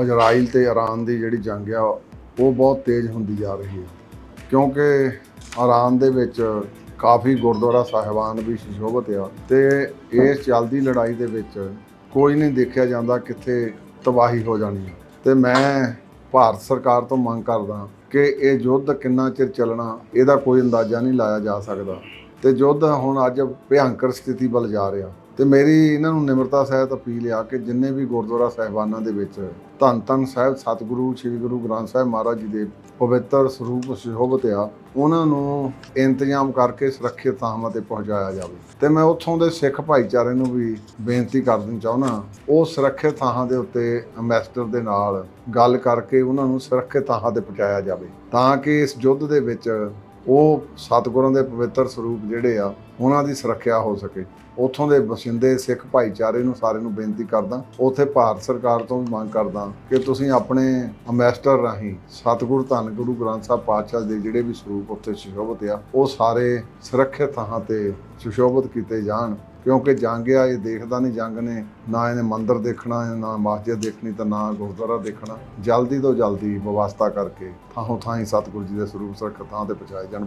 Israel ਤੇ Iran ਦੀ ਜਿਹੜੀ ਜੰਗ ਆ, ਉਹ ਬਹੁਤ ਤੇਜ਼ ਹੁੰਦੀ ਜਾ ਰਹੀ ਹੈ। ਕਿਉਂਕਿ ਇਰਾਨ ਦੇ ਵਿੱਚ ਕਾਫੀ ਗੁਰਦੁਆਰਾ ਸਾਹਿਬਾਨ ਵੀ ਸ਼ੋਭਤ ਆ ਤੇ ਇਸ ਚੱਲਦੀ ਲੜਾਈ ਦੇ ਵਿੱਚ ਕੋਈ ਨਹੀਂ ਦੇਖਿਆ ਜਾਂਦਾ ਕਿੱਥੇ ਤਬਾਹੀ ਹੋ ਜਾਣੀ ਹੈ ਤੇ ਮੈਂ ਭਾਰਤ ਸਰਕਾਰ ਤੋਂ ਮੰਗ ਕਰਦਾ ਕਿ ਇਹ ਯੁੱਧ ਕਿੰਨਾ ਚਿਰ ਚੱਲਣਾ, ਇਹਦਾ ਕੋਈ ਅੰਦਾਜ਼ਾ ਨਹੀਂ ਲਾਇਆ ਜਾ ਸਕਦਾ। ਤੇ ਯੁੱਧ ਹੁਣ ਅੱਜ ਭਿਆੰਕਰ ਸਥਿਤੀ ਵੱਲ ਜਾ ਰਿਹਾ। ਤੇ ਮੇਰੀ ਇਹਨਾਂ ਨੂੰ ਨਿਮਰਤਾ ਸਹਿਤ ਅਪੀਲ ਆ ਕਿ ਜਿੰਨੇ ਵੀ ਗੁਰਦੁਆਰਾ ਸਾਹਿਬਾਨਾਂ ਦੇ ਵਿੱਚ ਧੰਨ ਧੰਨ ਸਾਹਿਬ, ਸਤਿਗੁਰੂ, ਸ੍ਰੀ ਗੁਰੂ ਗ੍ਰੰਥ ਸਾਹਿਬ ਮਹਾਰਾਜ ਜੀ ਦੇ ਪਵਿੱਤਰ ਸਰੂਪ ਸ਼ੋਭਤ ਆ, ਉਹਨਾਂ ਨੂੰ ਇੰਤਜ਼ਾਮ ਕਰਕੇ ਸੁਰੱਖਿਅਤ ਥਾਵਾਂ ਤੇ ਪਹੁੰਚਾਇਆ ਜਾਵੇ। ਤੇ ਮੈਂ ਉੱਥੋਂ ਦੇ ਸਿੱਖ ਭਾਈਚਾਰੇ ਨੂੰ ਵੀ ਬੇਨਤੀ ਕਰਨੀ ਚਾਹੁੰਦਾ, ਉਹ ਸੁਰੱਖਿਅਤ ਥਾਵਾਂ ਦੇ ਉੱਤੇ ਅੰਬੈਸਡਰ ਦੇ ਨਾਲ ਗੱਲ ਕਰਕੇ ਉਹਨਾਂ ਨੂੰ ਸੁਰੱਖਿਅਤ ਥਾਵਾਂ ਤੇ ਪਹੁੰਚਾਇਆ ਜਾਵੇ, ਤਾਂ ਕਿ ਇਸ ਯੁੱਧ ਦੇ ਵਿੱਚ ਉਹ ਸਤਿਗੁਰਾਂ ਦੇ ਪਵਿੱਤਰ ਸਰੂਪ ਜਿਹੜੇ ਆ, ਉਹਨਾਂ ਦੀ ਸੁਰੱਖਿਆ ਹੋ ਸਕੇ। ਉੱਥੋਂ ਦੇ ਵਸਿੰਦੇ ਸਿੱਖ ਭਾਈਚਾਰੇ ਨੂੰ ਸਾਰੇ ਨੂੰ ਬੇਨਤੀ ਕਰਦਾ, ਉੱਥੇ ਭਾਰਤ ਸਰਕਾਰ ਤੋਂ ਵੀ ਮੰਗ ਕਰਦਾ ਕਿ ਤੁਸੀਂ ਆਪਣੇ ਅੰਬੈਸਡਰ ਰਾਹੀਂ ਸਤਿਗੁਰੂ ਧੰਨ ਗੁਰੂ ਗ੍ਰੰਥ ਸਾਹਿਬ ਪਾਤਸ਼ਾਹ ਦੇ ਜਿਹੜੇ ਵੀ ਸਰੂਪ ਉੱਥੇ ਸੁਸ਼ੋਭਿਤ ਆ, ਉਹ ਸਾਰੇ ਸੁਰੱਖਿਅਤ ਥਾਂ ਤੇ ਸੁਸ਼ੋਭਿਤ ਕੀਤੇ ਜਾਣ। ਕਿਉਂਕਿ ਜੰਗ ਆ, ਇਹ ਦੇਖਦਾ ਨਹੀਂ ਜੰਗ ਨੇ, ਨਾ ਇਹਨੇ ਮੰਦਿਰ ਦੇਖਣਾ, ਨਾ ਮਸਜਿਦ ਦੇਖਣੀ ਤਾਂ ਨਾ ਗੁਰਦੁਆਰਾ ਦੇਖਣਾ। ਜਲਦੀ ਤੋਂ ਜਲਦੀ ਵਿਵਸਥਾ ਕਰਕੇ ਥਾਂ ਥਾਂ ਹੀ ਸਤਿਗੁਰੂ ਜੀ ਦੇ ਸਰੂਪ ਸੁਰੱਖਿਅਤ ਥਾਂ ਤੇ ਪਹੁੰਚਾਏ ਜਾਣ।